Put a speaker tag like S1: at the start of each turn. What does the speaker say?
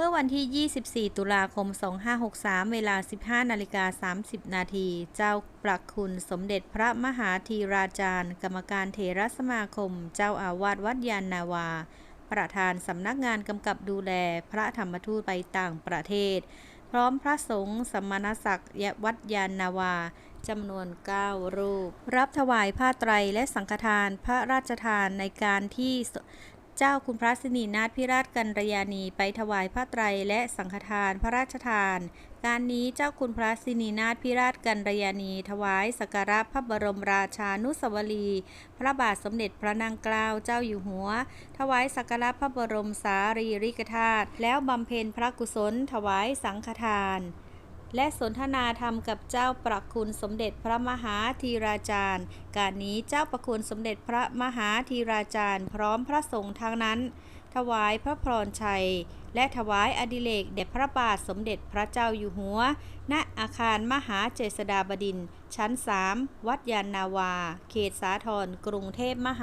S1: มื่อวันที่ 24 ตุลาคม 2563 เวลา 15 นาฬิกา 30 นาที เจ้าประคุณสมเด็จพระมหาธีราจารย์ กรรมการเถรสมาคม เจ้าอาวาสวัดยานนาวา ประธานสำนักงานกำกับดูแลพระธรรมทูตไปต่างประเทศ พร้อมพระสงฆ์สมณศักดิ์วัดยานนาวาจำนวน 9 รูป รับถวายผ้าไตรและสังฆทานพระราชทานในการที่ เจ้าคุณพระสินีนาถพิราชกัญรยานีไปถวายผ้าไตรและสังฆทานพระราชทาน การนี้เจ้าคุณพระสินีนาถพิราชกัญรยานี ถวายสักการะพระบรมราชานุสาวรี พระบาทสมเด็จพระนางเกล้าเจ้าอยู่หัว ถวายสักการะพระบรมสารีริกธาตุแล้วบำเพ็ญพระกุศลถวายสังฆทาน และสนทนาธรรมกับเจ้าประคุณสมเด็จพระมหาธีราจารย์ การนี้เจ้าประคุณสมเด็จพระมหาธีราจารย์ พร้อมพระสงฆ์ทั้งนั้น ถวายพระพรชัย และถวายอดิเรกแด่พระบาทสมเด็จพระเจ้าอยู่หัว ณ อาคารมหาเจษฎาบดินทร์ชั้น 3 วัดยานนาวา เขตสาทรกรุงเทพมหา